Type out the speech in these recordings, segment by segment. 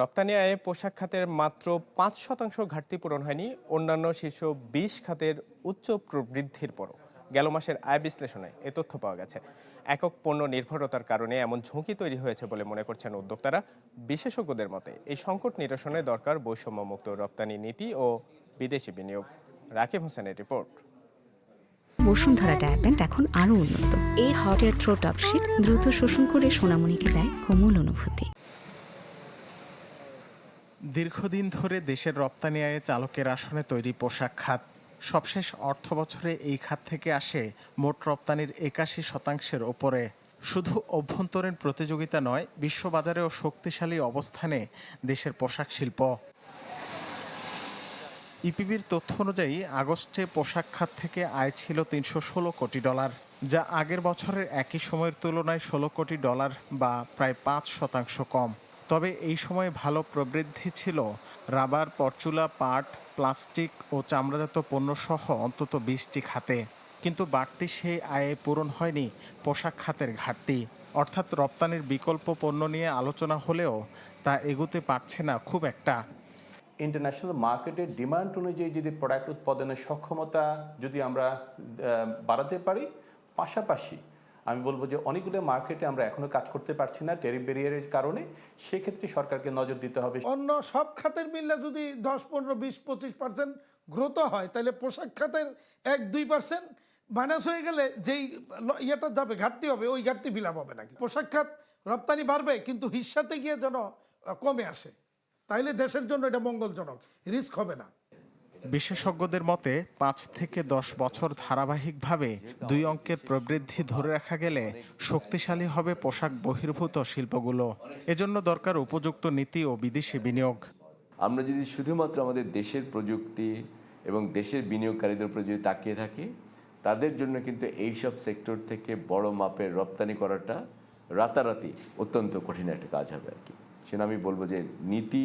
রপ্তানি আয়ে পোশাক খাতের মাত্র পাঁচ শতাংশ ঘাটতি পূরণ হয়নি, অন্যান্য শীর্ষ বিশ খাতের উচ্চ প্রবৃদ্ধির পরও। গেল মাসের আয় বিশ্লেষণে এ তথ্য পাওয়া গেছে। একক পণ্য নির্ভরতার কারণে এমন ঝুঁকি তৈরি হয়েছে বলে মনে করছেন উদ্যোক্তারা। বিশেষজ্ঞদের মতে, এই সংকট নিরসনে দরকার বৈষম্যমুক্ত রপ্তানি নীতি ও বিদেশি বিনিয়োগ। রাকিব হোসেনের রিপোর্ট। বসুন্ধরা এখন আরও উন্নত। এই হট থ্রো দ্রুত শোষণ করে সোনামণিকে দেয় কোমল অনুভূতি। দীর্ঘদিন ধরে দেশের রপ্তানি আয়ে চালকের আসনে তৈরি পোশাক খাত। সবশেষ অর্থ বছরে এই খাত থেকে আসে মোট রপ্তানির একাশি শতাংশের ওপরে। শুধু অভ্যন্তরীণ প্রতিযোগিতা নয়, বিশ্ববাজারেও শক্তিশালী অবস্থানে দেশের পোশাক শিল্প। ইপিবির তথ্য অনুযায়ী, আগস্টে পোশাক খাত থেকে আয় ছিল তিনশো ষোলো কোটি ডলার, যা আগের বছরের একই সময়ের তুলনায় ষোলো কোটি ডলার বা প্রায় পাঁচ শতাংশ কম। তবে এই সময় ভালো প্রবৃদ্ধি ছিল। রাবার, পরচুলা, পাট, প্লাস্টিক ও চামড়াজাত পণ্য সহ অন্তত বিশটি খাতে। কিন্তু বাড়তি সেই আয়ে পূরণ হয়নি পোশাক খাতের ঘাটতি। অর্থাৎ রপ্তানির বিকল্প পণ্য নিয়ে আলোচনা হলেও তা এগুতে পারছে না খুব একটা। ইন্টারন্যাশনাল মার্কেটের ডিমান্ড অনুযায়ী যদি প্রোডাক্ট উৎপাদনের সক্ষমতা যদি আমরা বাড়াতে পারি, পাশাপাশি আমি বলব যে অনেকগুলো মার্কেটে আমরা এখনও কাজ করতে পারছি না টেরিফ ব্যারিয়ারের কারণে। সেক্ষেত্রে সরকারকে নজর দিতে হবে। অন্য সব খাতের মিললে যদি দশ, পনেরো, বিশ, পঁচিশ পার্সেন্ট গ্রোথ হয়, তাহলে পোশাক খাতের এক, দুই পার্সেন্ট মাইনাস হয়ে গেলে যেই ইয়েটা যাবে, ঘাটতি হবে, ওই ঘাটতি ফিল হবে নাকি? পোশাক খাত রপ্তানি বাড়বে, কিন্তু হিসাতে গিয়ে যেন কমে আসে, তাইলে দেশের জন্য এটা মঙ্গলজনক রিস্ক হবে না। বিশেষজ্ঞদের মতে, পাঁচ থেকে দশ বছর ধারাবাহিকভাবে দুই অঙ্কের প্রবৃদ্ধি ধরে রাখা গেলে শক্তিশালী হবে পোশাক বহির্ভূত শিল্পগুলো। এজন্য দরকার উপযুক্ত নীতি ও বিদেশি বিনিয়োগ। আমরা যদি শুধুমাত্র আমাদের দেশের প্রযুক্তি এবং দেশের বিনিয়োগকারীদের উপর যদি তাকিয়ে থাকি, তাদের জন্য কিন্তু এইসব সেক্টর থেকে বড় মাপের রপ্তানি করাটা রাতারাতি অত্যন্ত কঠিন একটা কাজ হবে আর কি। সেটা আমি বলব যে নীতি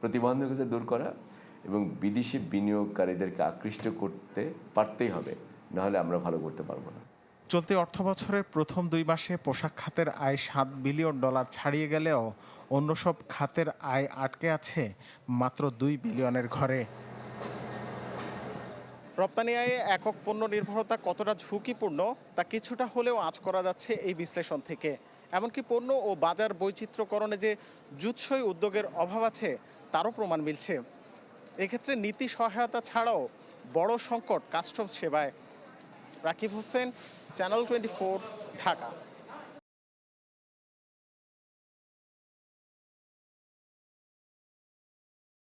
প্রতিবন্ধকতা দূর করা এবং বিদেশি বিনিয়োগকারীদেরকে আকৃষ্ট করতে পারতেই হবে, নাহলে আমরা ভালো করতে পারব না। চলতি অর্থ বছরের প্রথম দুই মাসে পোশাক খাতের আয় সাত বিলিয়ন ডলার ছাড়িয়ে গেলেও অন্য সব খাতের আয় আটকে আছে মাত্র দুই বিলিয়নের ঘরে। রপ্তানি আয়ে একক পণ্য নির্ভরতা কতটা ঝুঁকিপূর্ণ তা কিছুটা হলেও আঁচ করা যাচ্ছে এই বিশ্লেষণ থেকে। এমনকি পণ্য ও বাজার বৈচিত্র্যকরণে যে জুৎসই উদ্যোগের অভাব আছে, তারও প্রমাণ মিলছে। এক্ষেত্রে নীতি সহায়তা ছাড়াও বড় সংকট কাস্টমস সেবায়। Rakib Hossain channel twenty Dhaka.